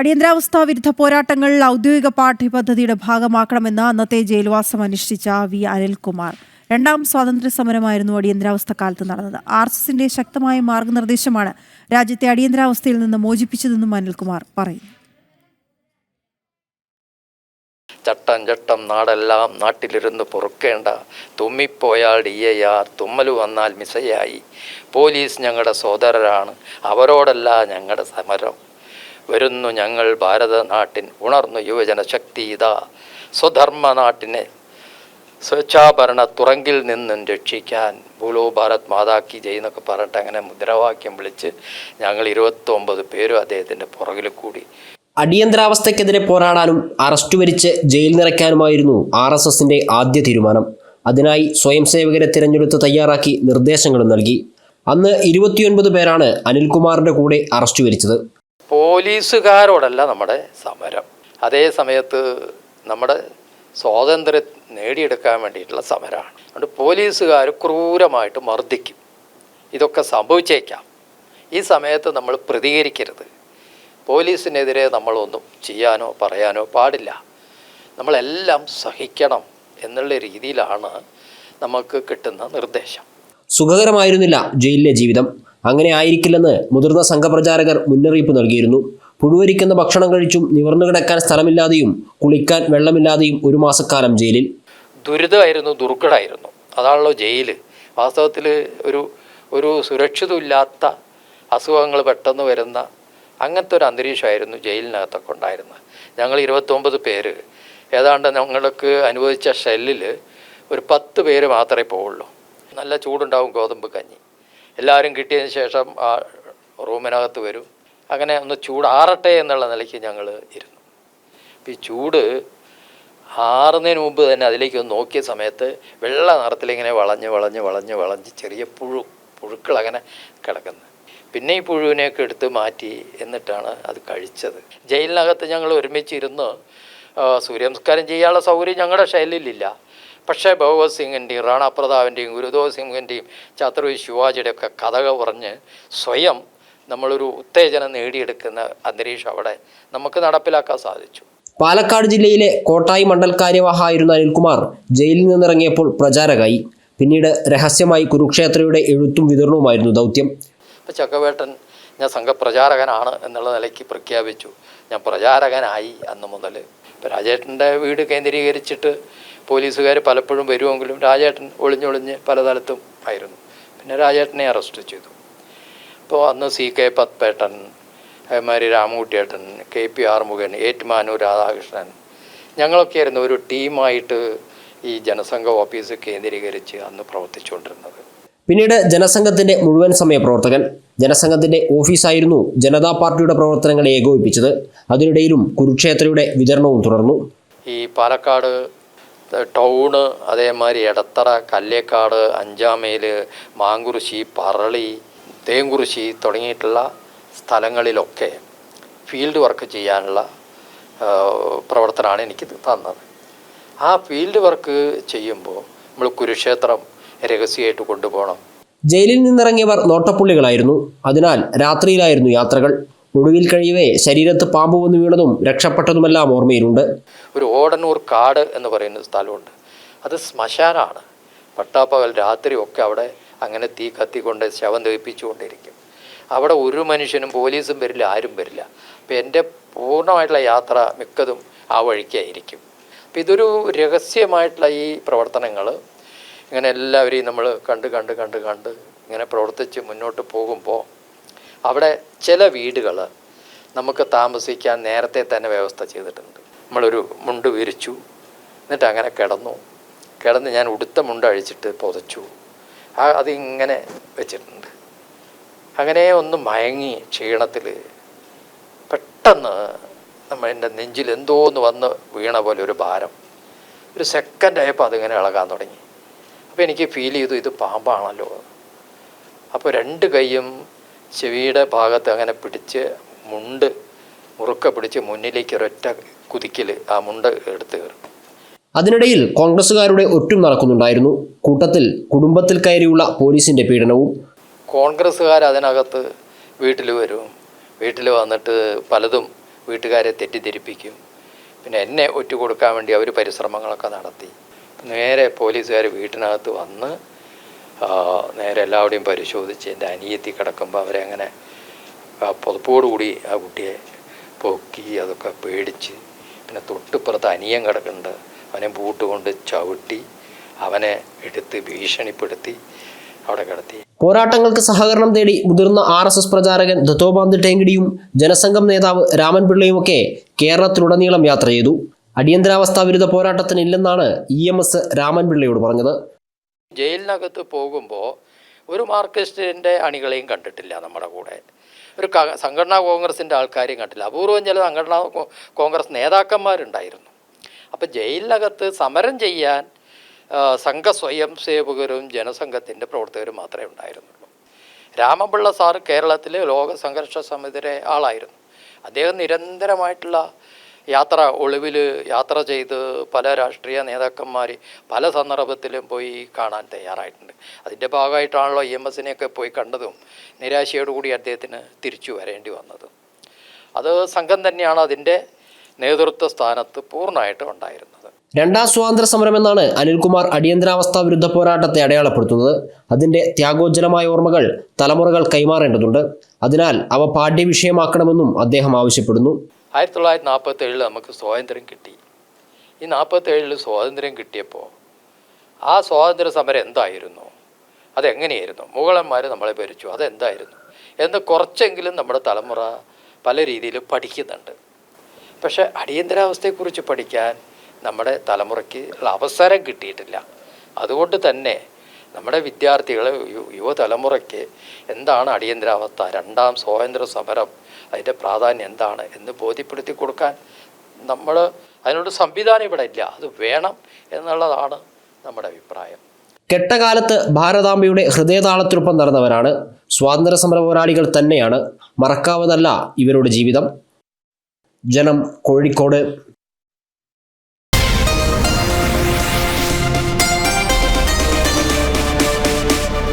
അടിയന്തരാവസ്ഥാ വിരുദ്ധ പോരാട്ടങ്ങൾ ഔദ്യോഗിക പാഠ്യപദ്ധതിയുടെ ഭാഗമാക്കണമെന്ന് അന്നത്തെ ജയിൽവാസം അനുഷ്ഠിച്ച വി അനിൽകുമാർ. രണ്ടാം സ്വാതന്ത്ര്യ സമരമായിരുന്നു അടിയന്തരാവസ്ഥ കാലത്ത് നടന്നത്. ആർ എസ് എസിന്റെ ശക്തമായ മാർഗനിർദ്ദേശമാണ് രാജ്യത്തെ അടിയന്തരാവസ്ഥയിൽ നിന്ന് മോചിപ്പിച്ചതെന്നും അനിൽകുമാർ പറയുന്നു. ചട്ടം ചട്ടം നാടെല്ലാം നാട്ടിലിരുന്ന് പൊറുക്കേണ്ട. തുമ്മിപ്പോയാൽ ഡി എ ആർ തുമ്മൽ വന്നാൽ മിസയായി. പോലീസ് ഞങ്ങളുടെ സോദരരാണ് അവരോടല്ല ഞങ്ങളുടെ സമരം. വരുന്നു ഞങ്ങൾ ഭാരതനാട്ടിൻ ഉണർന്നു യുവജന ശക്തി ഇതാ. സ്വധർമ്മ നാട്ടിനെ സ്വേച്ഛാഭരണ തുറങ്കിൽ നിന്നും രക്ഷിക്കാൻ ഭൂലോ ഭാരത് മാതാക്കി ജയ് എന്നൊക്കെ പറഞ്ഞിട്ട് അങ്ങനെ മുദ്രാവാക്യം വിളിച്ച് ഞങ്ങൾ ഇരുപത്തൊമ്പത് പേരും അദ്ദേഹത്തിന്റെ പുറകിൽ കൂടി. അടിയന്തരാവസ്ഥയ്ക്കെതിരെ പോരാടാനും അറസ്റ്റ് വരിച്ച് ജയിൽ നിറയ്ക്കാനുമായിരുന്നു ആർ എസ് എസിന്റെ ആദ്യ തീരുമാനം. അതിനായി സ്വയം സേവകരെ തിരഞ്ഞെടുത്ത് തയ്യാറാക്കി നിർദ്ദേശങ്ങളും നൽകി. അന്ന് ഇരുപത്തിയൊൻപത് പേരാണ് അനിൽകുമാറിന്റെ കൂടെ അറസ്റ്റ് വരിച്ചത്. പോലീസുകാരോടല്ല നമ്മുടെ സമരം. അതേ സമയത്ത് നമ്മുടെ സ്വാതന്ത്ര്യം നേടിയെടുക്കാൻ വേണ്ടിയിട്ടുള്ള സമരമാണ്. അതുകൊണ്ട് പോലീസുകാർ ക്രൂരമായിട്ട് മർദ്ദിക്കും. ഇതൊക്കെ സംഭവിച്ചേക്കാം. ഈ സമയത്ത് നമ്മൾ പ്രതികരിക്കരുത്. പോലീസിനെതിരെ നമ്മളൊന്നും ചെയ്യാനോ പറയാനോ പാടില്ല. നമ്മളെല്ലാം സഹിക്കണം എന്നുള്ള രീതിയിലാണ് നമുക്ക് കിട്ടുന്ന നിർദ്ദേശം. സുഖകരമായിരുന്നില്ല ജയിലിലെ ജീവിതം. അങ്ങനെ ആയിരിക്കില്ലെന്ന് മുതിർന്ന സംഘപ്രചാരകർ മുന്നറിയിപ്പ് നൽകിയിരുന്നു. പുഴുവരിക്കുന്ന ഭക്ഷണം കഴിച്ചും നിവർന്നു കിടക്കാൻ സ്ഥലമില്ലാതെയും കുളിക്കാൻ വെള്ളമില്ലാതെയും ഒരു മാസക്കാലം ജയിലിൽ. ദുരിതമായിരുന്നു ദുർഘടമായിരുന്നു. അതാണല്ലോ ജയിൽ വാസ്തവത്തിൽ ഒരു ഒരു സുരക്ഷിതമില്ലാത്ത അസുഖങ്ങൾ പെട്ടെന്ന് വരുന്ന അങ്ങനത്തെ ഒരു അന്തരീക്ഷമായിരുന്നു ജയിലിനകത്തൊക്കെ ഉണ്ടായിരുന്നത്. ഞങ്ങൾ ഇരുപത്തൊമ്പത് പേര്. ഏതാണ്ട് ഞങ്ങൾക്ക് അനുവദിച്ച ഷെല്ലിൽ ഒരു പത്ത് പേര് മാത്രമേ പോവുള്ളൂ. നല്ല ചൂടുണ്ടാവും ഗോതമ്പ് കഞ്ഞി. എല്ലാവരും കിട്ടിയതിന് ശേഷം ആ റൂമിനകത്ത് വരും. അങ്ങനെ ഒന്ന് ചൂടാറട്ടെ എന്നുള്ള നിലയ്ക്ക് ഞങ്ങൾ ഇരുന്നു. ഈ ചൂട് ആറുന്നതിന് മുമ്പ് തന്നെ അതിലേക്ക് ഒന്ന് നോക്കിയ സമയത്ത് വെള്ള നിറത്തിലിങ്ങനെ വളഞ്ഞ് വളഞ്ഞ് വളഞ്ഞ് വളഞ്ഞ് ചെറിയ പുഴു പുഴുക്കൾ അങ്ങനെ കിടക്കുന്നത് പിന്നെ ഈ പുഴുവിനെയൊക്കെ എടുത്ത് മാറ്റി എന്നിട്ടാണ് അത് കഴിച്ചത്. ജയിലിനകത്ത് ഞങ്ങൾ ഒരുമിച്ചിരുന്ന് സൂര്യ സൂര്യനമസ്കാരം ചെയ്യാനുള്ള സൗകര്യം ഞങ്ങളുടെ ശൈലിയിലില്ല. പക്ഷേ ഭഗവത് സിംഗിന്റെയും റാണ പ്രതാപിന്റെയും ഗുരുദേവ് സിംഗിന്റെയും ഛത്രപതി ശിവാജിയുടെ ഒക്കെ കഥകൾ പറഞ്ഞ് സ്വയം നമ്മളൊരു ഉത്തേജനം നേടിയെടുക്കുന്ന അന്തരീക്ഷം അവിടെ നമുക്ക് നടപ്പിലാക്കാൻ സാധിച്ചു. പാലക്കാട് ജില്ലയിലെ കോട്ടായി മണ്ഡൽ കാര്യവാഹായിരുന്ന അനിൽകുമാർ ജയിലിൽ നിന്നിറങ്ങിയപ്പോൾ പ്രചാരകായി പിന്നീട് രഹസ്യമായി കുരുക്ഷേത്രയുടെ എഴുത്തും വിതരണവുമായിരുന്നു ദൗത്യം. ചക്കവേട്ടൻ ഞാൻ സംഘപ്രചാരകനാണ് എന്നുള്ള നിലയ്ക്ക് പ്രഖ്യാപിച്ചു. ഞാൻ പ്രചാരകനായി അന്ന് മുതൽ. ഇപ്പം രാജേട്ടന്റെ വീട് കേന്ദ്രീകരിച്ചിട്ട് പോലീസുകാർ പലപ്പോഴും വരുമെങ്കിലും രാജേട്ടൻ ഒളിഞ്ഞൊളിഞ്ഞ് പലതലത്തും ആയിരുന്നു. പിന്നെ രാജേട്ടനെ അറസ്റ്റ് ചെയ്തു. അപ്പോൾ അന്ന് സി കെ പത്പേട്ടൻ അതേമാതിരി രാമകുട്ടിയേട്ടൻ കെ പി ആറുമുഖൻ ഏറ്റുമാനൂർ രാധാകൃഷ്ണൻ ഞങ്ങളൊക്കെ ആയിരുന്നു ഒരു ടീമായിട്ട് ഈ ജനസംഘ ഓഫീസ് കേന്ദ്രീകരിച്ച് അന്ന് പ്രവർത്തിച്ചുകൊണ്ടിരുന്നത്. പിന്നീട് ജനസംഘത്തിന്റെ മുഴുവൻ സമയ പ്രവർത്തകൻ ജനസംഘത്തിന്റെ ഓഫീസായിരുന്നു ജനതാ പാർട്ടിയുടെ പ്രവർത്തനങ്ങളെ ഏകോപിപ്പിച്ചത്. അതിനിടയിലും കുരുക്ഷേത്രയുടെ വിതരണവും തുടർന്നു. ഈ പാലക്കാട് ടൗണ് അതേമാതിരി എടത്തറ കല്ലേക്കാട് അഞ്ചാമേൽ മാങ്കുറിശി പറളി തേങ്കുറിശി തുടങ്ങിയിട്ടുള്ള സ്ഥലങ്ങളിലൊക്കെ ഫീൽഡ് വർക്ക് ചെയ്യാനുള്ള പ്രവർത്തനമാണ് എനിക്ക് തന്നത്. ആ ഫീൽഡ് വർക്ക് ചെയ്യുമ്പോൾ നമ്മൾ കുരുക്ഷേത്രം രഹസ്യമായിട്ട് കൊണ്ടുപോകണം. ജയിലിൽ നിന്നിറങ്ങിയവർ നോട്ടപ്പുള്ളികളായിരുന്നു. അതിനാൽ രാത്രിയിലായിരുന്നു യാത്രകൾ. ഒടുവിൽ കഴിയവേ ശരീരത്ത് പാമ്പ് വന്ന് വീണതും രക്ഷപ്പെട്ടതുമെല്ലാം ഓർമ്മയിലുണ്ട്. ഒരു ഓടനൂർ കാട് എന്ന് പറയുന്ന സ്ഥലമുണ്ട്. അത് ശ്മശാനാണ്. പട്ടാപ്പകൽ രാത്രി ഒക്കെ അവിടെ അങ്ങനെ തീ കത്തിക്കൊണ്ട് ശവം ദഹിപ്പിച്ചുകൊണ്ടിരിക്കും. അവിടെ ഒരു മനുഷ്യനും പോലീസും വരില്ല ആരും വരില്ല. അപ്പം എന്റെ പൂർണമായിട്ടുള്ള യാത്ര മിക്കതും ആ വഴിക്കായിരിക്കും. അപ്പം ഇതൊരു രഹസ്യമായിട്ടുള്ള ഈ പ്രവർത്തനങ്ങൾ ഇങ്ങനെ എല്ലാവരെയും നമ്മൾ കണ്ട് കണ്ട് കണ്ട് കണ്ട് ഇങ്ങനെ പ്രവർത്തിച്ച് മുന്നോട്ട് പോകുമ്പോൾ അവിടെ ചില വീടുകൾ നമുക്ക് താമസിക്കാൻ നേരത്തെ തന്നെ വ്യവസ്ഥ ചെയ്തിട്ടുണ്ട്. നമ്മളൊരു മുണ്ട് വിരിച്ചു എന്നിട്ട് അങ്ങനെ കിടന്നു. കിടന്ന് ഞാൻ ഉടുത്ത മുണ്ട് അഴിച്ചിട്ട് പുതച്ചു. ആ അതിങ്ങനെ വെച്ചിട്ടുണ്ട്. അങ്ങനെ ഒന്ന് മയങ്ങി ക്ഷീണത്തിൽ പെട്ടെന്ന് നമ്മൾ എന്റെ നെഞ്ചിൽ എന്തോന്ന് വന്ന് വീണ പോലെ ഒരു ഭാരം. ഒരു സെക്കൻഡ് ആയപ്പോൾ അതിങ്ങനെ ഇളകാൻ തുടങ്ങി. അപ്പോൾ എനിക്ക് ഫീൽ ചെയ്തു ഇത് പാമ്പാണല്ലോ. അപ്പോൾ രണ്ട് കൈയും ചെവിയുടെ ഭാഗത്ത് അങ്ങനെ പിടിച്ച് മുണ്ട് മുറുക്ക പിടിച്ച് മുന്നിലേക്ക് ഒരൊറ്റ കുതിക്കൽ ആ മുണ്ട് എടുത്ത് കയറും. അതിനിടയിൽ കോൺഗ്രസ്സുകാരുടെ ഒറ്റും നടക്കുന്നുണ്ടായിരുന്നു. കൂട്ടത്തിൽ കുടുംബത്തിൽ കയറിയുള്ള പോലീസിന്റെ പീഡനവും. കോൺഗ്രസ്സുകാർ അതിനകത്ത് വീട്ടിൽ വരും. വീട്ടിൽ വന്നിട്ട് പലതും വീട്ടുകാരെ തെറ്റിദ്ധരിപ്പിക്കും. പിന്നെ എന്നെ ഒറ്റ കൊടുക്കാൻ വേണ്ടി അവർ പരിശ്രമങ്ങളൊക്കെ നടത്തി. നേരെ പോലീസുകാർ വീട്ടിനകത്ത് വന്ന് നേരെ എല്ലാവരുടെയും പരിശോധിച്ച് എന്റെ അനിയത്തി കിടക്കുമ്പോൾ അവരെ അങ്ങനെ പുതപ്പോടുകൂടി ആ കുട്ടിയെ പൊക്കി അതൊക്കെ പേടിച്ച് പിന്നെ തൊട്ടിപ്പുറത്ത് അനിയൻ കിടക്കുന്നുണ്ട്. അവനെ ബൂട്ട് കൊണ്ട് ചവിട്ടി അവനെ എടുത്ത് ഭീഷണിപ്പെടുത്തി അവിടെ കിടത്തി. പോരാട്ടങ്ങൾക്ക് സഹകരണം തേടി മുതിർന്ന ആർ എസ് എസ് പ്രചാരകൻ ദത്തോപാന്ത് ടേങ്കിടിയും ജനസംഘം നേതാവ് രാമൻപിള്ളയുമൊക്കെ കേരളത്തിലുടനീളം യാത്ര ചെയ്തു. അടിയന്തരാവസ്ഥാ വിരുദ്ധ പോരാട്ടത്തിന് ഇല്ലെന്നാണ് ഇ എം എസ് രാമൻപിള്ളയോട് പറഞ്ഞത്. ജയിലിനകത്ത് പോകുമ്പോൾ ഒരു മാർക്സിസ്റ്റിന്റെ അണികളെയും കണ്ടിട്ടില്ല നമ്മുടെ കൂടെ. ഒരു സംഘടനാ കോൺഗ്രസിന്റെ ആൾക്കാരെയും കണ്ടില്ല. അപൂർവം ചില സംഘടനാ കോൺഗ്രസ് നേതാക്കന്മാരുണ്ടായിരുന്നു. അപ്പോൾ ജയിലിനകത്ത് സമരം ചെയ്യാൻ സംഘ സ്വയം സേവകരും ജനസംഘത്തിന്റെ പ്രവർത്തകരും മാത്രമേ ഉണ്ടായിരുന്നുള്ളൂ. രാമപിള്ള സാർ കേരളത്തിലെ ലോക സംഘർഷ സമിതിയുടെ ആളായിരുന്നു. അദ്ദേഹം നിരന്തരമായിട്ടുള്ള യാത്ര ഒളിവിൽ യാത്ര ചെയ്ത് പല രാഷ്ട്രീയ നേതാക്കന്മാർ പല സന്ദർഭത്തിലും പോയി കാണാൻ തയ്യാറായിട്ടുണ്ട്. അതിന്റെ ഭാഗമായിട്ടാണല്ലോ ഇ എം എസിനെയൊക്കെ പോയി കണ്ടതും നിരാശയോടുകൂടി അദ്ദേഹത്തിന് തിരിച്ചു വരേണ്ടി വന്നതും. അത് സംഘം തന്നെയാണ് അതിന്റെ നേതൃത്വ സ്ഥാനത്ത് പൂർണമായിട്ടും ഉണ്ടായിരുന്നത്. രണ്ടാം സ്വാതന്ത്ര്യ സമരം എന്നാണ് അനിൽകുമാർ അടിയന്തരാവസ്ഥാ വിരുദ്ധ പോരാട്ടത്തെ അടയാളപ്പെടുത്തുന്നത്. അതിന്റെ ത്യാഗോജ്ജലമായ ഓർമ്മകൾ തലമുറകൾ കൈമാറേണ്ടതുണ്ട്. അതിനാൽ അവ പാഠ്യവിഷയമാക്കണമെന്നും അദ്ദേഹം ആവശ്യപ്പെടുന്നു. ആയിരത്തി തൊള്ളായിരത്തി നാൽപ്പത്തേഴിൽ നമുക്ക് സ്വാതന്ത്ര്യം കിട്ടി. ഈ നാൽപ്പത്തേഴിൽ സ്വാതന്ത്ര്യം കിട്ടിയപ്പോൾ ആ സ്വാതന്ത്ര്യ സമരം എന്തായിരുന്നു? അതെങ്ങനെയായിരുന്നു? മുഗളന്മാർ നമ്മളെ ഭരിച്ചു. അതെന്തായിരുന്നു? എന്ന് കുറച്ചെങ്കിലും നമ്മുടെ തലമുറ പല രീതിയിൽ പഠിക്കുന്നുണ്ട്. പക്ഷേ അടിയന്തരാവസ്ഥയെക്കുറിച്ച് പഠിക്കാൻ നമ്മുടെ തലമുറയ്ക്ക് ഉള്ള അവസരം കിട്ടിയിട്ടില്ല. അതുകൊണ്ട് തന്നെ നമ്മുടെ വിദ്യാർത്ഥികളെ യുവതലമുറയ്ക്ക് എന്താണ് അടിയന്തരാവസ്ഥ? രണ്ടാം സ്വാതന്ത്ര്യ സമരം അതിന്റെ പ്രാധാന്യം എന്താണ് എന്ന് ബോധ്യപ്പെടുത്തി കൊടുക്കാൻ നമ്മൾ അതിനോട് സംവിധാനം ഇവിടെ ഇല്ല. അത് വേണം എന്നുള്ളതാണ് നമ്മുടെ അഭിപ്രായം. കെട്ടകാലത്ത് ഭാരതാംബയുടെ ഹൃദയതാളത്തിനൊപ്പം നടന്നവരാണ്. സ്വാതന്ത്ര്യ സമര പോരാളികൾ തന്നെയാണ്. മറക്കാവതല്ല ഇവരുടെ ജീവിതം. ജനം കോഴിക്കോട്